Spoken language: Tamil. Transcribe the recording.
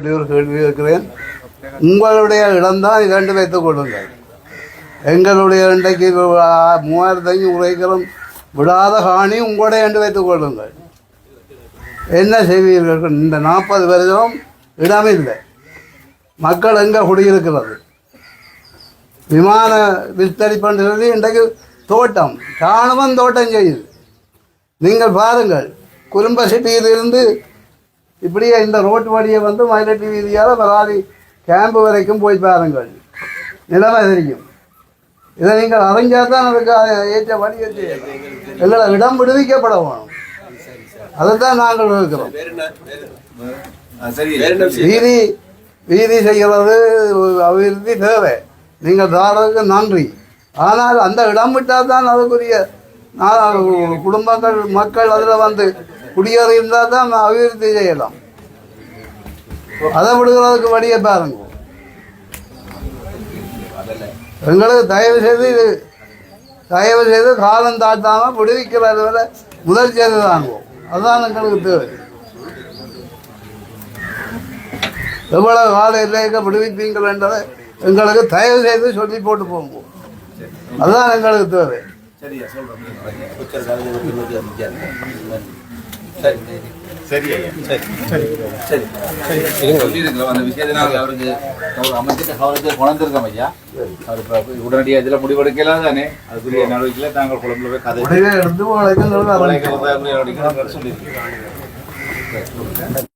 இப்படி ஒரு கேள்வி இருக்கிறேன் உங்களுடைய இடம்தான் இரண்டு வைத்துக் கொள்ளுங்கள். எங்களுடைய இன்றைக்கு ஆ- மூவாயிரத்தி ஐநூறு விடாத காணி உங்களுடைய என்று வைத்துக் கொள்ளுங்கள். என்ன செய்வீர்கள்? இந்த நாற்பது வருஷம் இல்லை மக்கள் எங்கே குடியிருக்கிறது? விமான விஸ்தரி பண்ணுறது இன்றைக்கு தோட்டம் ராணுவம் தோட்டம் செய்யுது. நீங்கள் பாருங்கள் குறும்ப சிட்டியிலிருந்து இப்படியே இந்த ரோட்டு வழியை வந்து மயிலட்டி வீதியால் வராதி கேம்பு வரைக்கும் போய் பாருங்கள். நிலைமை தெரியும். இதை நீங்கள் அறிஞ்சால் தான் அதுக்கு ஏற்ற வழியை செய்யலாம் எங்களை இடம் விடுவிக்கப்பட வேணும் அதைத்தான் நாங்கள் இருக்கிறோம். வீதி வீதி செய்கிறது அபிவிருத்தி தேவை. நீங்கள் தாரதுக்கு நன்றி. ஆனால் அந்த இடம் விட்டால் தான் அதுக்குரிய குடும்பங்கள் மக்கள் அதில் வந்து குடியேறி இருந்தால் தான் அபிவிருத்தி செய்யலாம். அதை விடுகிறதுக்கு வழியை பாருங்க. எங்களுக்கு தயவு செய்து இது தயவு செய்து காலம் தாட்டாமல் விடுவிக்கிறது வரை முதல் செய்து தாங்குவோம் அதுதான் எங்களுக்கு தேவை. எவ்வளவு காலம் இல்லைங்க விடுவிப்பீங்கள் என்றதை எங்களுக்கு தயவு செய்து சொல்லி போட்டு போங்க. அதுதான் எங்களுக்கு தேவை. சரியா சரி. சரி சரி. அந்த விஷயத்தை நாங்கள் அவருக்கு அவர் அமைச்சிட்ட கவனத்தை கொண்டிருக்கோம் ஐயா. அவர் இப்ப உடனடியாக இதில் முடிவெடுக்கலாம் தானே. அதுக்குரிய நடவடிக்கையில் நாங்கள் குழம்புல போய் கதை சொல்லியிருக்கிறோம்